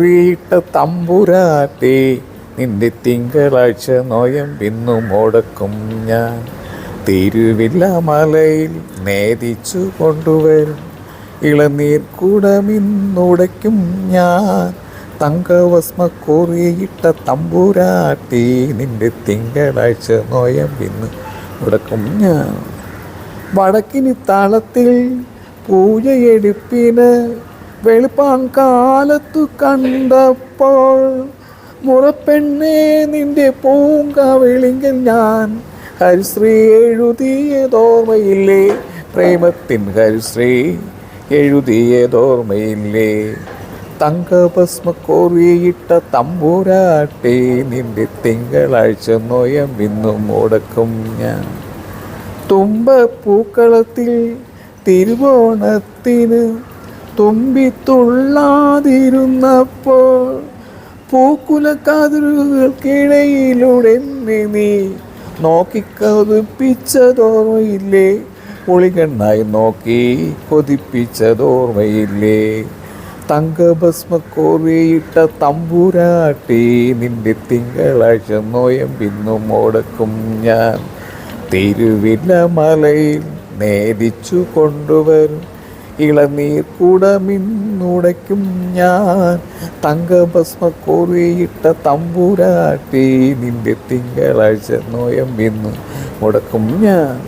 വീട്ട തമ്പുരാട്ടി നിന്റെ തിങ്കളാഴ്ച നോയം പിന്നു മുടക്കും ഞാൻ. തിരുവില്ല മലയിൽ നേദിച്ചു കൊണ്ടുവരും. ഇളനീർ കുടമിന്നുടയ്ക്കും ഞാൻ. തങ്കവസ്മ കോറിയിട്ട തമ്പുരാട്ടി നിന്റെ തിങ്കളാഴ്ച നോയം പിന്നു മുടക്കും ഞാൻ. വടക്കിന് താളത്തിൽ പൂജയെടുപ്പിന് വെളുപ്പാൻ കാലത്തു കണ്ടപ്പോൾ മുറപ്പെണ്ണേ നിന്റെ പൂങ്കവിളിങ്കിൽ ഞാൻ ഹരിശ്രീ എഴുതിയതോർമ്മയില്ലേ? പ്രേമത്തിൻ ഹരിശ്രീ എഴുതിയതോർമ്മയില്ലേ? തങ്കഭസ്മ കോറിയിട്ട തമ്പൂരാട്ടെ നിന്റെ തിങ്കളാഴ്ച നോയം ഇന്നും മുടക്കും ഞാൻ. തുമ്പപ്പൂക്കളത്തിൽ തിരുവോണത്തിന് തുമ്പിത്തുള്ളാതിരുന്നപ്പോൾ പൂക്കുലക്കാതിരുകൾക്കിടയിലൂടെ നീ നോക്കിക്കൊതിപ്പിച്ചതോർമ്മയില്ലേ? ഒളികണ്ണായി നോക്കി കൊതിപ്പിച്ചതോർമ്മയില്ലേ? തങ്കഭസ്മ കോറിയിട്ട തമ്പുരാട്ടി നിന്റെ തിങ്കളാഴ്ച നോയം പിന്നും ഓടക്കും ഞാൻ. തിരുവില്ല മലയിൽ നേദിച്ചു കൊണ്ടുവരും ഇളനീർ കുടമിന്നുടയ്ക്കും ഞാൻ. തങ്കഭസ്മ കോറിയിട്ട തമ്പുരാട്ടി നിന്റെ തിങ്കളാഴ്ച നോയമ്പിന്നു മുടക്കും ഞാൻ.